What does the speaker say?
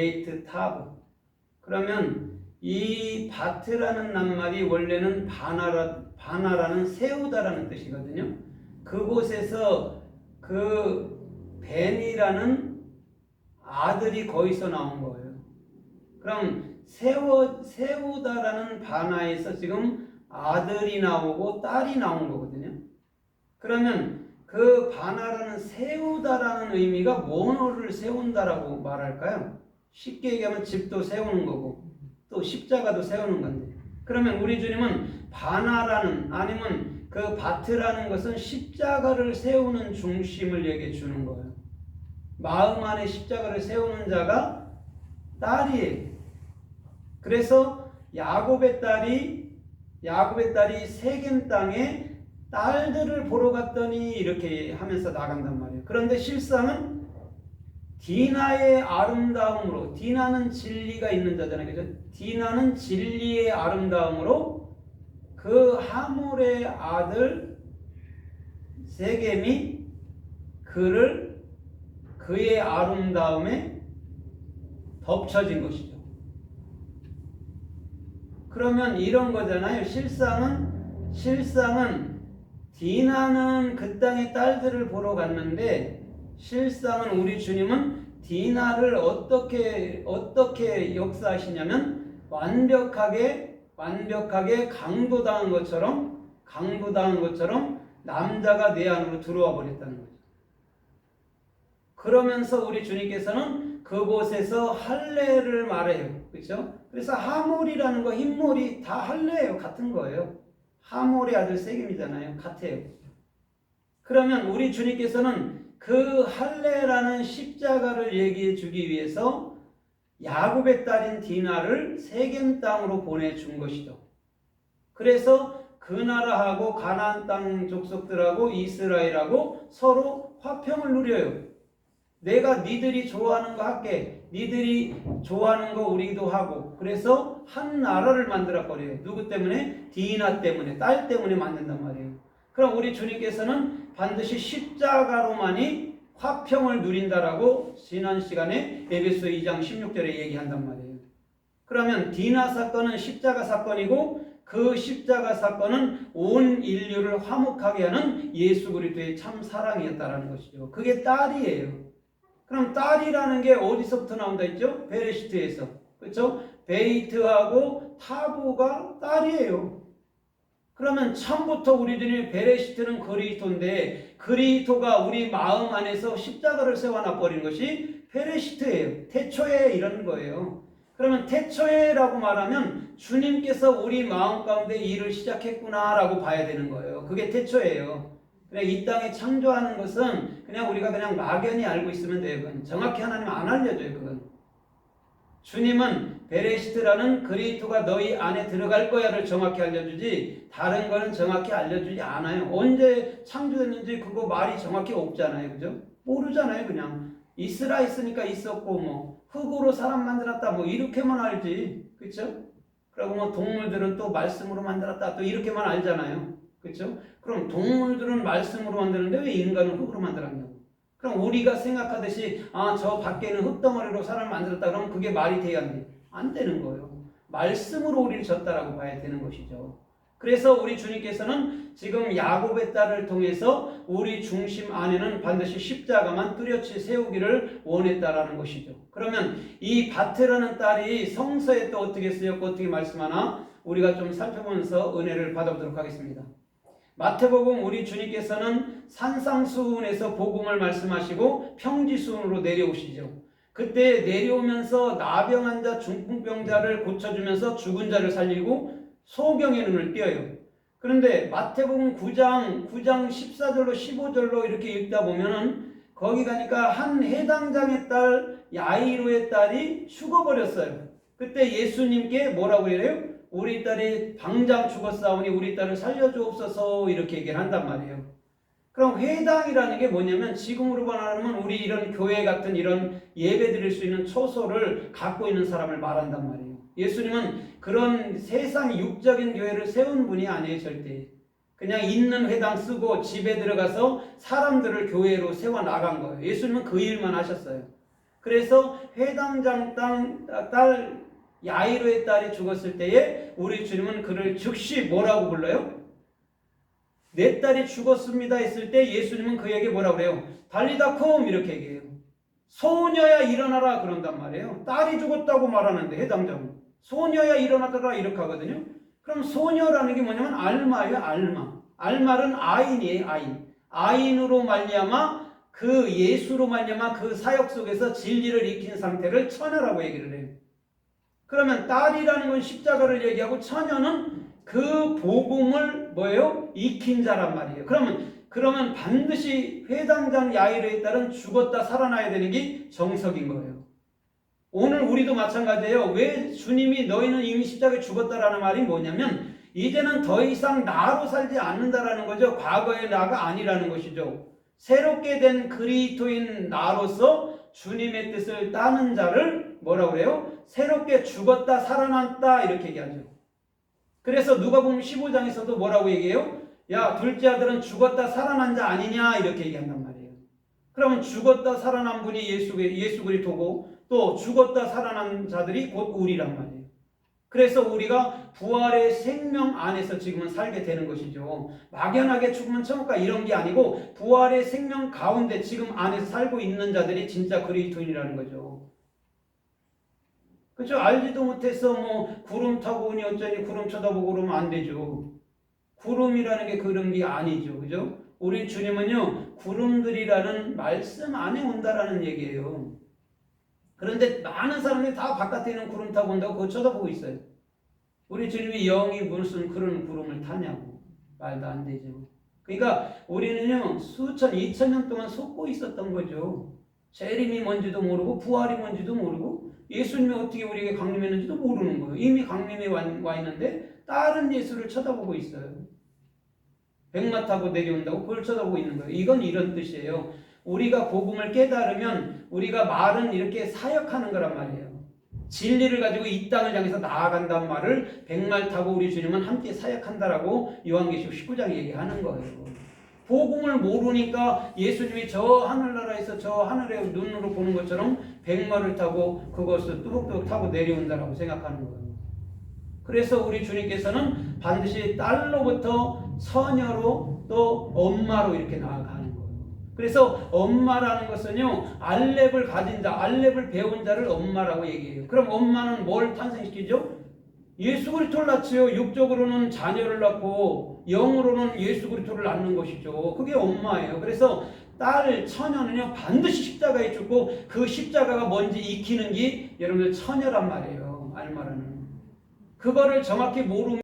베이트 타브. 그러면 이 바트라는 낱말이 원래는 바나라, 바나라는 세우다라는 뜻이거든요. 그곳에서 그 벤이라는 아들이 거기서 나온 거예요. 그럼 세워, 세우다라는 바나에서 지금 아들이 나오고 딸이 나온 거거든요. 그러면 그 바나라는 세우다라는 의미가 뭐를 세운다라고 말할까요? 쉽게 얘기하면 집도 세우는 거고 또 십자가도 세우는 건데 그러면 우리 주님은 바나라는 아니면 그 바트라는 것은 십자가를 세우는 중심을 얘기해 주는 거예요. 마음 안에 십자가를 세우는 자가 딸이에요. 그래서 야곱의 딸이 야곱의 딸이 세겜 땅에 딸들을 보러 갔더니 이렇게 하면서 나간단 말이에요. 그런데 실상은 디나의 아름다움으로 디나는 진리가 있는 자잖아요. 그죠? 디나는 진리의 아름다움으로 그 하몰의 아들 세겜이 그를 그의 아름다움에 덮쳐진 것이죠. 그러면 이런 거잖아요. 실상은 실상은 디나는 그 땅의 딸들을 보러 갔는데 실상은 우리 주님은 디나를 어떻게 어떻게 역사하시냐면 완벽하게 완벽하게 강도당한 것처럼 강도당한 것처럼 남자가 내 안으로 들어와 버렸다는 거죠. 그러면서 우리 주님께서는 그곳에서 할례를 말해요. 그렇죠? 그래서 하몰이라는 거 흰몰이 다 할례예요. 같은 거예요. 하몰의 아들 세겜이잖아요. 같아요. 그러면 우리 주님께서는 그 할례라는 십자가를 얘기해 주기 위해서 야곱의 딸인 디나를 세겜 땅으로 보내준 것이죠. 그래서 그 나라하고 가나안 땅 족속들하고 이스라엘하고 서로 화평을 누려요. 내가 니들이 좋아하는 거 할게. 니들이 좋아하는 거 우리도 하고. 그래서 한 나라를 만들어 버려요. 누구 때문에? 디나 때문에, 딸 때문에 만든단 말이에요. 그럼 우리 주님께서는 반드시 십자가로만이 화평을 누린다라고 지난 시간에 에베소 2장 16절에 얘기한단 말이에요. 그러면 디나 사건은 십자가 사건이고 그 십자가 사건은 온 인류를 화목하게 하는 예수 그리스도의 참 사랑이었다라는 것이죠. 그게 딸이에요. 그럼 딸이라는 게 어디서부터 나온다 했죠? 베레시트에서. 그렇죠? 베이트하고 타보가 딸이에요. 그러면 처음부터 우리들이 베레시트는 그리스도인데 그리스도가 우리 마음 안에서 십자가를 세워놔 버린 것이 베레시트예요. 태초에 이런 거예요. 그러면 태초에라고 말하면 주님께서 우리 마음 가운데 일을 시작했구나라고 봐야 되는 거예요. 그게 태초예요. 그냥 이 땅에 창조하는 것은 그냥 우리가 그냥 막연히 알고 있으면 돼요. 정확히 하나님 안 알려줘요. 그건 주님은 베레시트라는 그리스도가 너희 안에 들어갈 거야를 정확히 알려주지 다른 거는 정확히 알려주지 않아요. 언제 창조됐는지 그거 말이 정확히 없잖아요. 그죠? 모르잖아요. 그냥 있으라 했으니까 있었고 뭐 흙으로 사람 만들었다 뭐 이렇게만 알지. 그렇죠? 그리고 뭐 동물들은 또 말씀으로 만들었다 또 이렇게만 알잖아요. 그렇죠? 그럼 동물들은 말씀으로 만드는데 왜 인간은 흙으로 만들었냐고. 그럼 우리가 생각하듯이 아 저 밖에는 흙덩어리로 사람을 만들었다 그러면 그게 말이 돼야 안 돼. 안 되는 거예요. 말씀으로 우리를 졌다라고 봐야 되는 것이죠. 그래서 우리 주님께서는 지금 야곱의 딸을 통해서 우리 중심 안에는 반드시 십자가만 뚜렷이 세우기를 원했다라는 것이죠. 그러면 이 바트라는 딸이 성서에 또 어떻게 쓰였고 어떻게 말씀하나 우리가 좀 살펴보면서 은혜를 받아보도록 하겠습니다. 마태복음 우리 주님께서는 산상수훈에서 복음을 말씀하시고 평지수훈으로 내려오시죠. 그때 내려오면서 나병 환자, 중풍병자를 고쳐주면서 죽은 자를 살리고 소경의 눈을 띄어요. 그런데 마태복음 9장, 9장 14절로 15절로 이렇게 읽다 보면은 거기 가니까 한 해당장의 딸 야이로의 딸이 죽어버렸어요. 그때 예수님께 뭐라고 해요? 우리 딸이 당장 죽었사오니 우리 딸을 살려주옵소서 이렇게 얘기를 한단 말이에요. 그럼 회당이라는 게 뭐냐면 지금으로 말하면 우리 이런 교회 같은 이런 예배 드릴 수 있는 초소를 갖고 있는 사람을 말한단 말이에요. 예수님은 그런 세상 육적인 교회를 세운 분이 아니에요, 절대. 그냥 있는 회당 쓰고 집에 들어가서 사람들을 교회로 세워 나간 거예요. 예수님은 그 일만 하셨어요. 그래서 회당장 땅, 딸 야이로의 딸이 죽었을 때에 우리 주님은 그를 즉시 뭐라고 불러요? 내 딸이 죽었습니다 했을 때 예수님은 그에게 뭐라고 그래요? 달리다 콤 이렇게 얘기해요. 소녀야 일어나라 그런단 말이에요. 딸이 죽었다고 말하는데 해당장은 소녀야 일어나더라 이렇게 하거든요. 그럼 소녀라는 게 뭐냐면 알마예요, 알마. 알말은 아인이에요, 아인. 아인으로 말미암아 그 예수로 말미암아 그 사역 속에서 진리를 익힌 상태를 처녀라고 얘기를 해요. 그러면 딸이라는 건 십자가를 얘기하고 처녀는 그 복음을 뭐예요? 익힌 자란 말이에요. 그러면 그러면 반드시 회당장 야이르에 따른 죽었다 살아나야 되는 게 정석인 거예요. 오늘 우리도 마찬가지예요. 왜 주님이 너희는 이미 십자가에 죽었다라는 말이 뭐냐면 이제는 더 이상 나로 살지 않는다라는 거죠. 과거의 나가 아니라는 것이죠. 새롭게 된 그리스도인 나로서 주님의 뜻을 따는 자를 뭐라고 그래요? 새롭게 죽었다 살아났다 이렇게 얘기하죠. 그래서 누가 보면 15장에서도 뭐라고 얘기해요? 야 둘째 아들은 죽었다 살아난 자 아니냐 이렇게 얘기한단 말이에요. 그러면 죽었다 살아난 분이 예수 예수 그리스도고 또 죽었다 살아난 자들이 곧 우리란 말이에요. 그래서 우리가 부활의 생명 안에서 지금은 살게 되는 것이죠. 막연하게 죽으면 천국 가 이런 게 아니고 부활의 생명 가운데 지금 안에서 살고 있는 자들이 진짜 그리스도인이라는 거죠. 그렇죠? 알지도 못해서 뭐 구름 타고 오니 어쩌니 구름 쳐다보고 그러면 안 되죠. 구름이라는 게 그런 게 아니죠. 그죠? 우리 주님은요, 구름들이라는 말씀 안에 온다라는 얘기예요. 그런데 많은 사람들이 다 바깥에 있는 구름 타고 온다고 그거 쳐다보고 있어요. 우리 주님이 영이 무슨 그런 구름을 타냐고. 말도 안 되죠. 그러니까 우리는요, 수천, 이천 년 동안 속고 있었던 거죠. 재림이 뭔지도 모르고, 부활이 뭔지도 모르고, 예수님이 어떻게 우리에게 강림했는지도 모르는 거예요. 이미 강림에 와, 와 있는데, 다른 예수를 쳐다보고 있어요. 백마 타고 내려온다고 그걸 쳐다보고 있는 거예요. 이건 이런 뜻이에요. 우리가 복음을 깨달으면 우리가 말은 이렇게 사역하는 거란 말이에요. 진리를 가지고 이 땅을 향해서 나아간단 말을 백말 타고 우리 주님은 함께 사역한다라고 요한계시록 19장 얘기하는 거예요. 복음을 모르니까 예수님이 저 하늘나라에서 저 하늘의 눈으로 보는 것처럼 백마를 타고 그것을 뚜벅뚜벅 타고 내려온다라고 생각하는 거예요. 그래서 우리 주님께서는 반드시 딸로부터 처녀로 또 엄마로 이렇게 나아가는 거예요. 그래서 엄마라는 것은요, 알렙을 가진 자, 알렙을 배운 자를 엄마라고 얘기해요. 그럼 엄마는 뭘 탄생시키죠? 예수 그리스도를 낳지요. 육적으로는 자녀를 낳고 영으로는 예수 그리스도를 낳는 것이죠. 그게 엄마예요. 그래서 딸 처녀는요 반드시 십자가에 죽고 그 십자가가 뭔지 익히는 게 여러분들 처녀란 말이에요. 알마라는 그거를 정확히 모르면